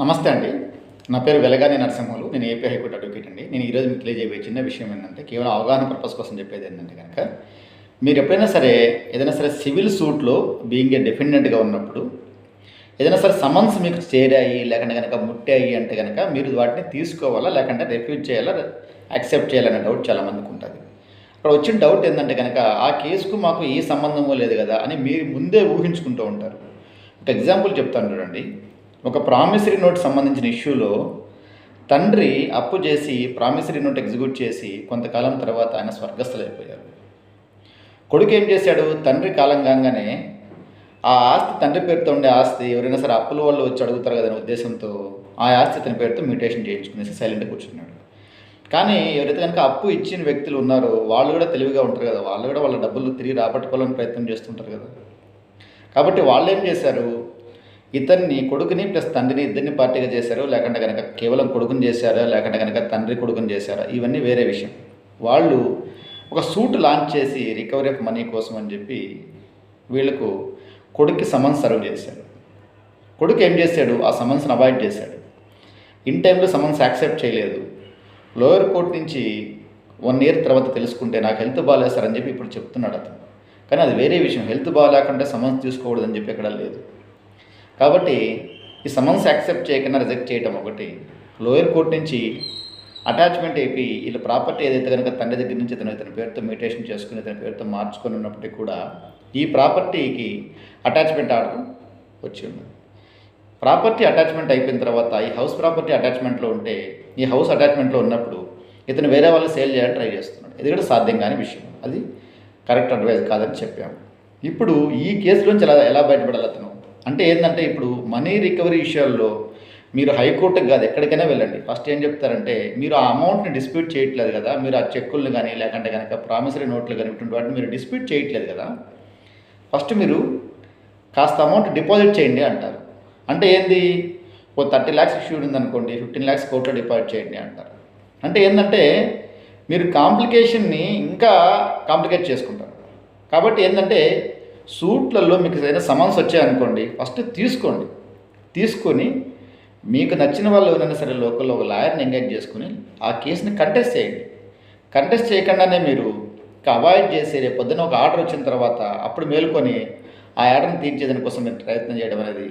నమస్తే అండి. నా పేరు వెలగాని నరసింహులు. నేను ఏపీ హైకోర్టు అడ్వకేట్ అండి. నేను ఈరోజు మీకు తెలియజేయబోయే చిన్న విషయం ఏంటంటే కేవలం అవగాహన పర్పస్ కోసం చెప్పేది ఏంటంటే కనుక మీరు ఎప్పుడైనా సరే ఏదైనా సరే సివిల్ సూట్లో బీయింగ్ ఏ డిఫెండెంట్గా ఉన్నప్పుడు ఏదైనా సరే సమన్స్ మీకు చేరాయి లేకుంటే కనుక ముట్టాయి అంటే కనుక మీరు వాటిని తీసుకోవాలా లేకుంటే రిఫ్యూజ్ చేయాలా యాక్సెప్ట్ చేయాలనే డౌట్ చాలామందికి ఉంటుంది. అక్కడ వచ్చిన డౌట్ ఏంటంటే కనుక ఆ కేసుకు మాకు ఏ సంబంధమో లేదు కదా అని మీరు ముందే ఊహించుకుంటూ ఉంటారు. ఒక ఎగ్జాంపుల్ చెప్తాను చూడండి. ఒక ప్రామిసరీ నోట్ సంబంధించిన ఇష్యూలో తండ్రి అప్పు చేసి ప్రామిసరీ నోట్ ఎగ్జిక్యూట్ చేసి కొంతకాలం తర్వాత ఆయన స్వర్గస్థులైపోయారు. కొడుకు ఏం చేశాడు? తండ్రి కాలం కాగానే ఆ ఆస్తి తండ్రి పేరుతో ఉండే ఆస్తి ఎవరైనా సరే అప్పుల వాళ్ళు వచ్చి అడుగుతారు కదనే ఉద్దేశంతో ఆ ఆస్తి తన పేరుతో మ్యూటేషన్ చేయించుకునేసి సైలెంట్గా కూర్చున్నాడు. కానీ ఎవరైతే కనుక అప్పు ఇచ్చిన వ్యక్తులు ఉన్నారో వాళ్ళు కూడా తెలివిగా ఉంటారు కదా వాళ్ళు కూడా వాళ్ళ డబ్బులు తిరిగి రాబట్టుకోవాలని ప్రయత్నం చేస్తుంటారు కదా. కాబట్టి వాళ్ళు ఏం చేశారు? ఇతన్ని కొడుకుని ప్లస్ తండ్రిని ఇద్దరిని పార్టీగా చేశారు లేకుంటే కనుక కేవలం కొడుకుని చేశారా లేకుంటే కనుక తండ్రి కొడుకుని చేశారా ఇవన్నీ వేరే విషయం. వాళ్ళు ఒక సూట్ లాంచ్ చేసి రికవరీ ఆఫ్ మనీ కోసం అని చెప్పి వీళ్ళకు కొడుక్కి సమన్స్ సర్వ్ చేశాడు కొడుకు ఏం చేశాడు? ఆ సమన్స్ని అవాయిడ్ చేశాడు. ఇన్ టైంలో సమన్స్ యాక్సెప్ట్ చేయలేదు. లోయర్ కోర్ట్ నుంచి వన్ ఇయర్ తర్వాత తెలుసుకుంటే నాకు హెల్త్ బాగాలేదు సార్ అని చెప్పి ఇప్పుడు చెప్తున్నాడు అతను. కానీ అది వేరే విషయం. హెల్త్ బాగాలేకుంటే సమన్స్ తీసుకోకూడదని చెప్పి ఎక్కడ లేదు. కాబట్టి ఈ సమన్స్ యాక్సెప్ట్ చేయకుండా రిజెక్ట్ చేయడం ఒకటి. లోయర్ కోర్ట్ నుంచి అటాచ్మెంట్ అయిపోయి వీళ్ళ ప్రాపర్టీ ఏదైతే కనుక తండ్రి దగ్గర నుంచి ఇతను ఇతని పేరుతో మ్యూటేషన్ చేసుకుని ఇతని పేరుతో మార్చుకొని ఉన్నప్పటికీ కూడా ఈ ప్రాపర్టీకి అటాచ్మెంట్ ఆర్డర్ వచ్చి ఉంది ప్రాపర్టీ అటాచ్మెంట్ అయిపోయిన తర్వాత ఈ హౌస్ ప్రాపర్టీ అటాచ్మెంట్లో ఉంటే ఈ హౌస్ అటాచ్మెంట్లో ఉన్నప్పుడు ఇతను వేరే వాళ్ళు సేల్ చేయాలని ట్రై చేస్తున్నాడు. ఇది కూడా సాధ్యం కాని విషయం. అది కరెక్ట్ అడ్వైజ్ కాదని చెప్పాము. ఇప్పుడు ఈ కేసులోంచి ఎలా ఎలా బయటపడాలి అతను? అంటే ఏంటంటే ఇప్పుడు మనీ రికవరీ విషయాల్లో మీరు హైకోర్టుకి కాదు ఎక్కడికైనా వెళ్ళండి. ఫస్ట్ ఏం చెప్తారంటే మీరు ఆ అమౌంట్ని డిస్ప్యూట్ చేయట్లేదు కదా మీరు ఆ చెక్కుల్ని కానీ లేకుంటే కనుక ప్రామిసరీ నోట్లు కానీ ఇటువంటి వాటిని మీరు డిస్ప్యూట్ చేయట్లేదు కదా ఫస్ట్ మీరు కాస్త అమౌంట్ డిపాజిట్ చేయండి అంటారు. అంటే ఏంది? ఓ థర్టీ ల్యాక్స్ ఇష్యూ ఉందనుకోండి ఫిఫ్టీన్ ల్యాక్స్ కోర్టులో డిపాజిట్ చేయండి అంటారు. అంటే ఏంటంటే మీరు కాంప్లికేషన్ని ఇంకా కాంప్లికేట్ చేసుకుంటారు. కాబట్టి ఏంటంటే సూట్లలో మీకు ఏదైనా సమాన్స్ వచ్చాయనుకోండి ఫస్ట్ తీసుకోండి. తీసుకొని మీకు నచ్చిన వాళ్ళు ఎవరైనా సరే లోకల్లో ఒక లాయర్ని ఎంగేజ్ చేసుకుని ఆ కేసుని కంటెస్ట్ చేయండి. కంటెస్ట్ చేయకుండానే మీరు అవాయిడ్ చేసి రేపు పొద్దున ఒక ఆర్డర్ వచ్చిన తర్వాత అప్పుడు మేలుకొని ఆ ఆర్డర్ని తీర్చేదాని కోసం మీరు ప్రయత్నం చేయడం అనేది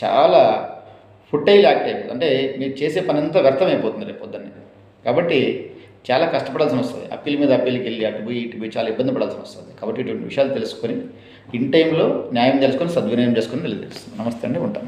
చాలా ఫుట్టైల్ యాక్ట్ అయిపోతుంది. అంటే మీరు చేసే పని అంతా వ్యర్థమైపోతుంది రేపు పొద్దున్నే. కాబట్టి చాలా కష్టపడాల్సి వస్తుంది అప్పీల్ మీద అప్పీల్కి వెళ్ళి అటు పోయి ఇటు పోయి చాలా ఇబ్బంది పడాల్సి వస్తుంది కాబట్టి ఇటువంటి విషయాలు తెలుసుకొని ఇన్ టైంలో న్యాయం తెలుసుకొని సద్వినియోగం చేసుకొని నిలదీస్తున్నాం నమస్తే అండి ఉంటాను.